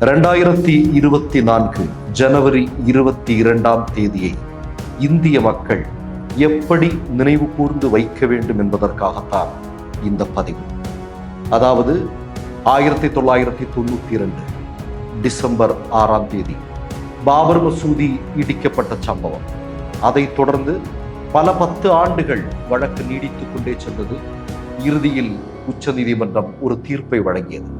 ரெண்டாயிரத்தி இருபத்தி நான்கு ஜனவரி இருபத்தி இரண்டாம் தேதியை இந்திய மக்கள் எப்படி நினைவு கூர்ந்து வைக்க வேண்டும் என்பதற்காகத்தான் இந்த பதிவு. அதாவது ஆயிரத்தி தொள்ளாயிரத்தி தொண்ணூத்தி இரண்டு டிசம்பர் ஆறாம் தேதி பாபர் மசூதி இடிக்கப்பட்ட சம்பவம். அதைத் தொடர்ந்து பல பத்து ஆண்டுகள் வழக்கு நீடித்துக் கொண்டே சென்றது. இறுதியில் உச்சநீதிமன்றம் ஒரு தீர்ப்பை வழங்கியது.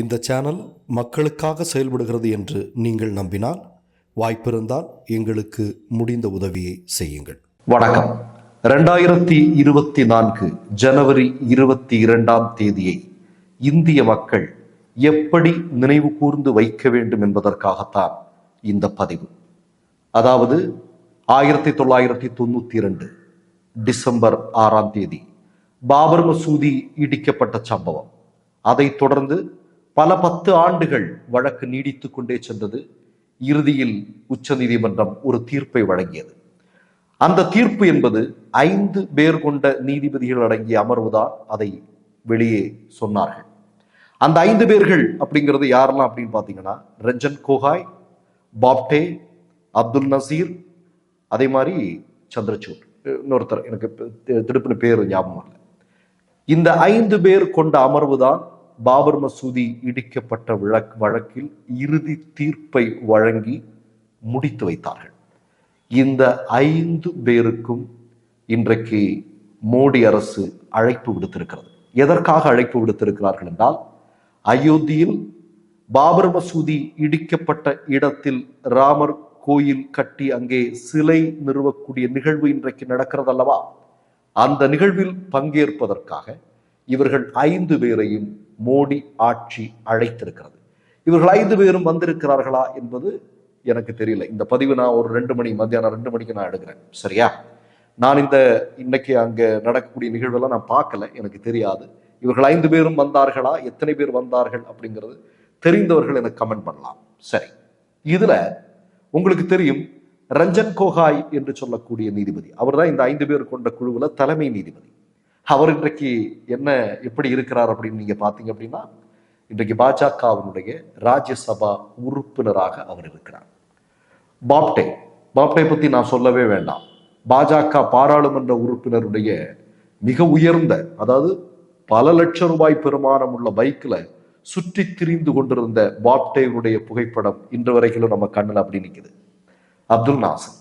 இந்த சேனல் மக்களுக்காக செயல்படுகிறது என்று நீங்கள் நம்பினால் வாய்ப்பிருந்தால் எங்களுக்கு முடிந்த உதவியை செய்யுங்கள். வணக்கம். ரெண்டாயிரத்தி இருபத்தி நான்கு ஜனவரி இருபத்தி இரண்டாம் தேதியை இந்திய மக்கள் எப்படி நினைவு கூர்ந்து வைக்க வேண்டும் என்பதற்காகத்தான் இந்த பதிவு. அதாவது ஆயிரத்தி தொள்ளாயிரத்தி தொண்ணூத்தி இரண்டு டிசம்பர் ஆறாம் தேதி பாபர் மசூதி இடிக்கப்பட்ட சம்பவம். அதைத் தொடர்ந்து பல பத்து ஆண்டுகள் வழக்கு நீடித்து கொண்டே சென்றது. இறுதியில் உச்சநீதிமன்றம் ஒரு தீர்ப்பை வழங்கியது. அந்த தீர்ப்பு என்பது ஐந்து பேர் கொண்ட நீதிபதிகள் அடங்கிய அமர்வுதான் அதை வெளியே சொன்னார்கள். அந்த ஐந்து பேர்கள் அப்படிங்கிறது யாரெல்லாம் அப்படின்னு பார்த்தீங்கன்னா ரஞ்சன் கோகாய் பாப்டே அப்துல் நசீர் அதே மாதிரி சந்திரசூட். இன்னொருத்தர் எனக்கு தி- திடுப்புன்னு பேர் ஞாபகம் இல்லை இந்த ஐந்து பேர் கொண்ட அமர்வு தான் பாபர் மசூதி இடிக்கப்பட்ட விளக் வழக்கில் இறுதி தீர்ப்பை வழங்கி முடித்து வைத்தார்கள். இந்த ஐந்து பேருக்கும் இன்றைக்கு மோடி அரசு அழைப்பு விடுத்திருக்கிறது. எதற்காக அழைப்பு விடுத்திருக்கிறார்கள் என்றால் அயோத்தியில் பாபர் மசூதி இடிக்கப்பட்ட இடத்தில் ராமர் கோயில் கட்டி அங்கே சிலை நிறுவக்கூடிய நிகழ்வு இன்றைக்கு நடக்கிறது அல்லவா அந்த நிகழ்வில் பங்கேற்பதற்காக இவர்கள் ஐந்து பேரையும் மோடி ஆட்சி அழைத்திருக்கிறது. இவர்கள் ஐந்து பேரும் வந்திருக்கிறார்களா என்பது எனக்கு தெரியல. இந்த பதிவு நான் ஒரு ரெண்டு மணி மத்தியானம் ரெண்டு மணிக்கு நான் எடுக்கிறேன். சரியா? நான் இந்த இன்னைக்கு அங்க நடக்கக்கூடிய நிகழ்வெல்லாம் நான் பார்க்கல. எனக்கு தெரியாது. இவர்கள் ஐந்து பேரும் வந்தார்களா? எத்தனை பேர் வந்தார்கள்? அப்படிங்கிறது தெரிந்தவர்கள் எனக்கு கமெண்ட் பண்ணலாம். சரி. இதுல உங்களுக்கு தெரியும் ரஞ்சன் கோகாய் என்று சொல்லக்கூடிய நீதிபதி. அவர்தான் இந்த ஐந்து பேர் கொண்ட குழுவுல தலைமை நீதிபதி. அவர் இன்றைக்கு என்ன எப்படி இருக்கிறார் அப்படின்னு நீங்க பாத்தீங்க அப்படின்னா இன்றைக்கு பாஜகவினுடைய ராஜ்யசபா உறுப்பினராக அவர் இருக்கிறார். பாப்டே பாப்டே பத்தி நான் சொல்லவே வேண்டாம். பாஜக பாராளுமன்ற உறுப்பினருடைய மிக உயர்ந்த அதாவது பல லட்சம் ரூபாய் பெருமானம் உள்ள பைக்கில் சுற்றி திரிந்து கொண்டிருந்த பாப்டேவுடைய புகைப்படம் இன்று வரைக்கும் நம்ம கண்ணில் அப்படி நிற்குது அப்துல் நாசர்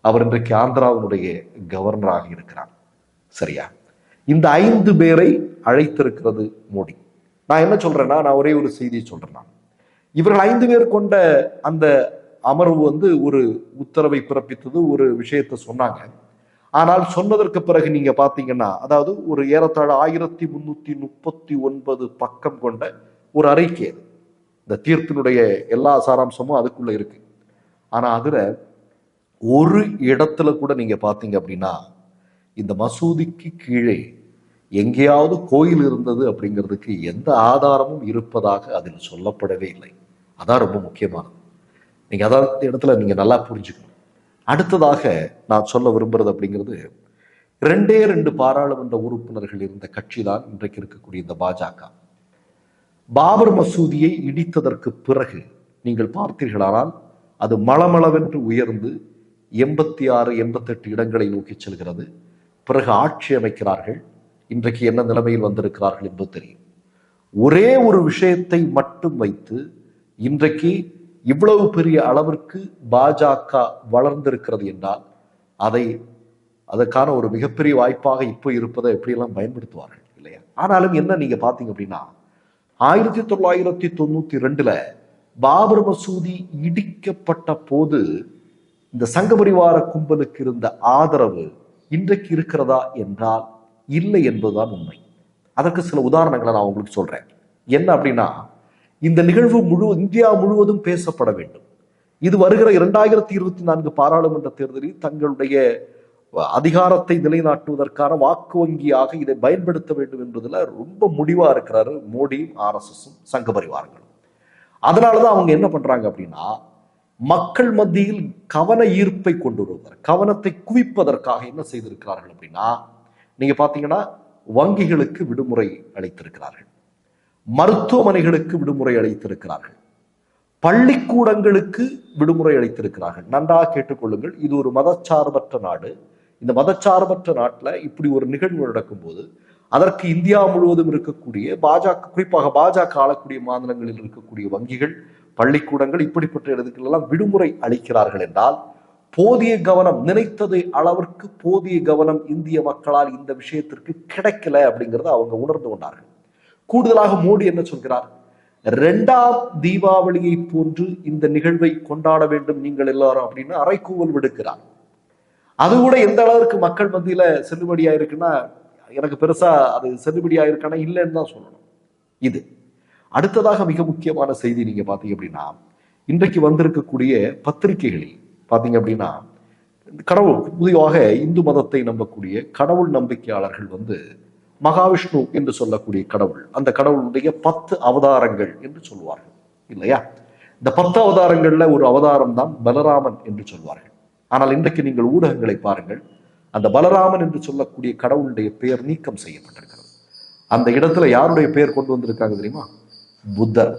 அவர் இன்றைக்கு ஆந்திராவினுடைய கவர்னராக இருக்கிறார். சரியா? இந்த ஐந்து பேரை அழைத்திருக்கிறது மோடி. நான் என்ன சொல்றேன்னா நான் ஒரே ஒரு செய்தியை சொல்றேன் நான். இவர்கள் ஐந்து பேர் கொண்ட அந்த அமர்வு வந்து ஒரு உத்தரவை பிறப்பித்தது ஒரு விஷயத்தை சொன்னாங்க. ஆனால் சொன்னதற்கு பிறகு நீங்க பாத்தீங்கன்னா அதாவது ஒரு ஏறத்தாழ ஆயிரத்தி முன்னூத்தி முப்பத்தி ஒன்பது பக்கம் கொண்ட ஒரு அறிக்கை அது. இந்த தீர்ப்பினுடைய எல்லா சாராம்சமும் அதுக்குள்ள இருக்கு. ஆனா அதுல ஒரு இடத்துல கூட நீங்க பாத்தீங்க அப்படின்னா இந்த மசூதிக்கு கீழே எங்கேயாவது கோயில் இருந்தது அப்படிங்கிறதுக்கு எந்த ஆதாரமும் இருப்பதாக அதில் சொல்லப்படவே இல்லை. அதான் ரொம்ப முக்கியமானது. நீங்க அதான் இடத்துல நீங்க நல்லா புரிஞ்சுக்கணும். அடுத்ததாக நான் சொல்ல விரும்புறது அப்படிங்கிறது ரெண்டே ரெண்டு பாராளுமன்ற உறுப்பினர்கள் இருந்த கட்சி தான் இன்றைக்கு இருக்கக்கூடிய இந்த பாஜக. பாபர் மசூதியை இடித்ததற்கு பிறகு நீங்கள் பார்த்தீர்களானால் அது மளமளவென்று உயர்ந்து எண்பத்தி ஆறு எண்பத்தெட்டு இடங்களை நோக்கி செல்கிறது. பிறகு ஆட்சி அமைக்கிறார்கள். இன்றைக்கு என்ன நிலைமையில் வந்திருக்கிறார்கள் என்பது தெரியும். ஒரே ஒரு விஷயத்தை மட்டும் வைத்து இன்றைக்கு இவ்வளவு பெரிய அளவிற்கு பாஜக வளர்ந்திருக்கிறது என்றால் அதை அதற்கான ஒரு மிகப்பெரிய வாய்ப்பாக இப்போ இருப்பதை எப்படியெல்லாம் பயன்படுத்துவார்கள் இல்லையா? ஆனாலும் என்ன நீங்க பாத்தீங்க அப்படின்னா ஆயிரத்தி தொள்ளாயிரத்தி தொண்ணூத்தி ரெண்டுல பாபர் மசூதி இடிக்கப்பட்ட போது இந்த சங்க பரிவார கும்பலுக்கு இருந்த ஆதரவு இன்றைக்கு இருக்கிறதா என்றால் இல்லை என்பதுதான் உண்மை. அதற்கு சில உதாரணங்களை நான் உங்களுக்கு சொல்றேன். என்ன அப்படின்னா இந்த நிகழ்வு முழு இந்தியா முழுவதும் பேசப்பட வேண்டும். இது வருகிற இரண்டாயிரத்தி இருபத்தி நான்கு பாராளுமன்ற தேர்தலில் தங்களுடைய அதிகாரத்தை நிலைநாட்டுவதற்கான வாக்கு வங்கியாக இதை பயன்படுத்த வேண்டும் என்பதில் ரொம்ப முடிவாக இருக்கிறாரு மோடியும் ஆர்எஸ்எஸும் சங்க பரிவாரங்களும். அதனால தான் அவங்க என்ன பண்றாங்க அப்படின்னா மக்கள் மத்தியில் கவன ஈர்ப்பை கொண்டு வருவதற்கு கவனத்தை குவிப்பதற்காக என்ன செய்திருக்கிறார்கள் அப்படின்னா நீங்க பாத்தீங்கன்னா வங்கிகளுக்கு விடுமுறை அளித்திருக்கிறார்கள். மருத்துவமனைகளுக்கு விடுமுறை அளித்திருக்கிறார்கள். பள்ளிக்கூடங்களுக்கு விடுமுறை அளித்திருக்கிறார்கள். நன்றாக கேட்டுக்கொள்ளுங்கள் இது ஒரு மதச்சார்பற்ற நாடு. இந்த மதச்சார்பற்ற நாட்டில் இப்படி ஒரு நிகழ்வு நடக்கும்போது அதற்கு இந்தியா முழுவதும் இருக்கக்கூடிய பாஜக குறிப்பாக பாஜக ஆளக்கூடிய மாநிலங்களில் இருக்கக்கூடிய வங்கிகள் பள்ளிக்கூடங்கள் இப்படிப்பட்ட இடத்துக்கெல்லாம் விடுமுறை அளிக்கிறார்கள் என்றால் போதிய கவனம் நினைத்தது அளவிற்கு போதிய கவனம் இந்திய மக்களால் இந்த விஷயத்திற்கு கிடைக்கல அப்படிங்கிறத அவங்க உணர்ந்து கொண்டார்கள். கூடுதலாக மோடி என்ன சொல்கிறார்? ரெண்டாம் தீபாவளியை போன்று இந்த நிகழ்வை கொண்டாட வேண்டும் நீங்கள் எல்லாரும் அப்படின்னு அரைக்கூவல் விடுக்கிறார். அது கூட எந்த அளவிற்கு மக்கள் மத்தியில செல்லுபடியா இருக்குன்னா எனக்கு பெருசா அது செல்லுபடியா இருக்கானா இல்லைன்னு தான் சொல்லணும். இது. அடுத்ததாக மிக முக்கியமான செய்தி நீங்க பாத்தீங்க அப்படின்னா இன்றைக்கு வந்திருக்கக்கூடிய பத்திரிகைகளில் பாத்தீங்க அப்படின்னா கடவுள் பொதுவாக இந்து மதத்தை நம்பக்கூடிய கடவுள் நம்பிக்கையாளர்கள் வந்து மகாவிஷ்ணு என்று சொல்லக்கூடிய கடவுள் அந்த கடவுளுடைய பத்து அவதாரங்கள் என்று சொல்வார்கள் இல்லையா? இந்த பத்து அவதாரங்கள்ல ஒரு அவதாரம் தான் பலராமன் என்று சொல்வார்கள். ஆனால் இன்றைக்கு நீங்கள் ஊடகங்களை பாருங்கள் அந்த பலராமன் என்று சொல்லக்கூடிய கடவுளுடைய பெயர் நீக்கம் செய்யப்பட்டிருக்கிறது. அந்த இடத்துல யாருடைய பெயர் கொண்டு வந்திருக்காங்க தெரியுமா? புத்தர்.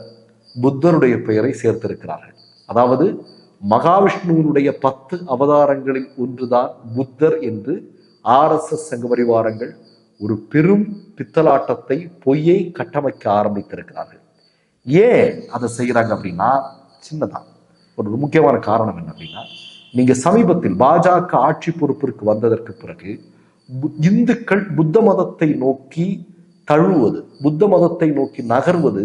புத்தருடைய பெயரை சேர்த்திருக்கிறார்கள். அதாவது மகாவிஷ்ணுவினுடைய பத்து அவதாரங்களில் ஒன்றுதான் புத்தர் என்று ஆர்எஸ்எஸ் சங்க பரிவாரங்கள் ஒரு பெரும் பித்தலாட்டத்தை பொய்யை கட்டமைக்க ஆரம்பித்திருக்கிறார்கள். ஏன் அதை செய்கிறாங்க அப்படின்னா சின்னதான் ஒரு முக்கியமான காரணம் என்ன அப்படின்னா நீங்க சமீபத்தில் பாஜக ஆட்சி பொறுப்பிற்கு வந்ததற்கு பிறகு இந்துக்கள் புத்த மதத்தை நோக்கி தழுவுவது புத்த மதத்தை நோக்கி நகர்வது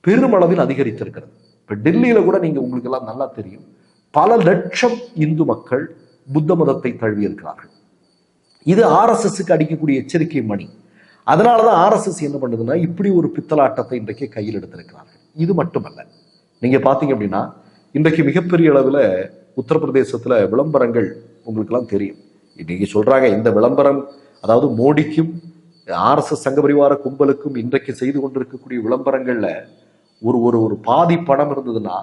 பெருமளவில் அதிகரித்திருக்கிறது. இப்ப டெல்லியில கூட நீங்க உங்களுக்கு எல்லாம் நல்லா தெரியும். பல லட்சம் இந்து மக்கள் புத்த மதத்தை தழுவி இருக்கிறார்கள் இது ஆர்எஸ்எஸ்க்கு அடிக்கக்கூடிய எச்சரிக்கை மணி. அதனாலதான் ஆர்எஸ்எஸ் என்ன பண்ணுதுன்னா இப்படி ஒரு பித்தலாட்டத்தை இன்றைக்கு கையில் எடுத்திருக்கிறார்கள். இது மட்டுமல்ல. நீங்க பார்த்தீங்க அப்படின்னா இன்றைக்கு மிகப்பெரிய அளவுல உத்தரப்பிரதேசத்துல விளம்பரங்கள் உங்களுக்கெல்லாம் தெரியும். இன்னைக்கு சொல்றாங்க இந்த விளம்பரம் அதாவது மோடிக்கும் ஆர்எஸ்எஸ் சங்க பரிவார கும்பலுக்கும் இன்றைக்கு செய்து கொண்டிருக்கக்கூடிய விளம்பரங்கள்ல ஒரு ஒரு ஒரு பாதி பணம் இருந்ததுன்னா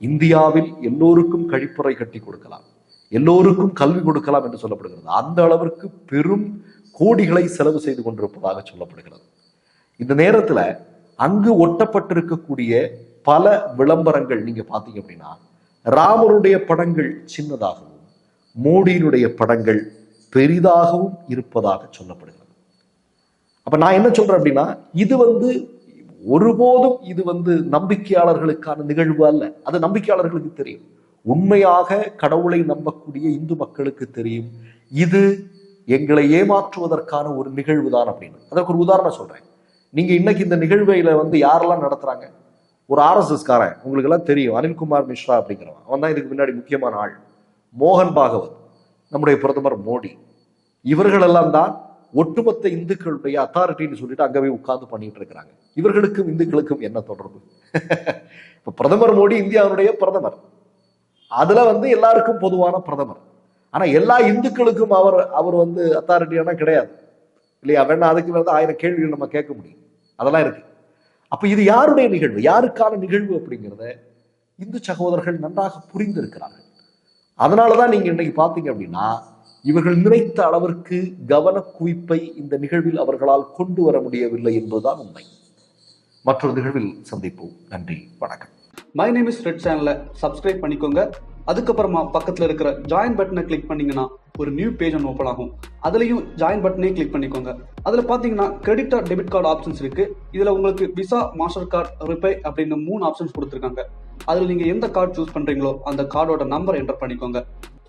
இந்தியாவில் எல்லோருக்கும் கழிப்பறை கட்டி கொடுக்கலாம். எல்லோருக்கும் கல்வி கொடுக்கலாம் என்று சொல்லப்படுகிறது. அந்த அளவிற்கு பெரும் கோடிகளை செலவு செய்து கொண்டிருப்பதாக சொல்லப்படுகிறது. இந்த நேரத்துல அங்கு ஒட்டப்பட்டிருக்கக்கூடிய பல விளம்பரங்கள் நீங்க பார்த்தீங்க அப்படின்னா ராமருடைய படங்கள் சின்னதாகவும் மோடியினுடைய படங்கள் பெரிதாகவும் இருப்பதாக சொல்லப்படுகிறது. அப்ப நான் என்ன சொல்றேன் அப்படின்னா இது வந்து ஒருபோதும் இது வந்து நம்பிக்கையாளர்களுக்கான நிகழ்வு அல்ல. அது நம்பிக்கையாளர்களுக்கு தெரியும். உண்மையாக கடவுளை நம்பக்கூடிய இந்து மக்களுக்கு தெரியும். இது எங்களை ஏமாற்றுவதற்கான ஒரு நிகழ்வு தான் அப்படின்னு. அதற்கு ஒரு உதாரணம் சொல்றேன். நீங்க இன்னைக்கு இந்த நிகழ்வையில வந்து யாரெல்லாம் நடத்துறாங்க? ஒரு ஆர்எஸ்எஸ்காரன். உங்களுக்கு எல்லாம் தெரியும். அனில்குமார் மிஸ்ரா அப்படிங்கிறவன். அவன் தான் இதுக்கு முன்னாடி முக்கியமான ஆள். மோகன் பாகவத் நம்முடைய பிரதமர் மோடி. இவர்களெல்லாம் தான் ஒட்டுமொத்த இந்துக்களுடைய அத்தாரிட்டின்னு சொல்லிட்டு அங்கே போய் உட்கார்ந்து பண்ணிட்டு இருக்கிறாங்க. இவர்களுக்கும் இந்துக்களுக்கும் என்ன தொடர்பு? இப்போ பிரதமர் மோடி இந்தியாவுடைய பிரதமர். அதுல வந்து எல்லாருக்கும் பொதுவான பிரதமர். ஆனா எல்லா இந்துக்களுக்கும் அவர் அவர் வந்து அத்தாரிட்டியான கிடையாது. இல்லையா? வேணா அதுக்கு வந்து ஆயிரம் கேள்விகள் நம்ம கேட்க முடியும். அதெல்லாம் இருக்கு. அப்ப இது யாருடைய நிகழ்வு? யாருக்கான நிகழ்வு அப்படிங்கிறத இந்து சகோதரர்கள் நன்றாக புரிந்திருக்கிறார்கள். அதனாலதான் நீங்க இன்னைக்கு பாத்தீங்க அப்படின்னா இவர்கள் நினைத்த அளவிற்கு கவன குவிப்பை இந்த நிகழ்வில் அவர்களால் கொண்டு வர முடியவில்லை என்பதுதான் உண்மை. மற்றொரு நிகழ்வில் சந்திப்போம். நன்றி வணக்கம். மை நேம் இஸ் ரெட் சேனலை சப்ஸ்கிரைப் பண்ணிக்கோங்க. அதுக்கப்புறமா பக்கத்தில் இருக்கிற ஜாயின் பட்டனை கிளிக் பண்ணீங்கன்னா ஒரு நியூ பேஜ் ஒன்று ஓப்பன் ஆகும். அதுலேயும் ஜாயின் பட்டனே கிளிக் பண்ணிக்கோங்க. அதில் பார்த்தீங்கன்னா credit or debit card options இருக்கு. இதில் உங்களுக்கு விசா மாஸ்டர் கார்டு ரிப்பே அப்படின்னு மூணு ஆப்ஷன்ஸ் கொடுத்துருக்காங்க. அதில் நீங்கள் எந்த கார்டு சூஸ் பண்ணுறீங்களோ அந்த கார்டோட நம்பர் என்டர் பண்ணிக்கோங்க.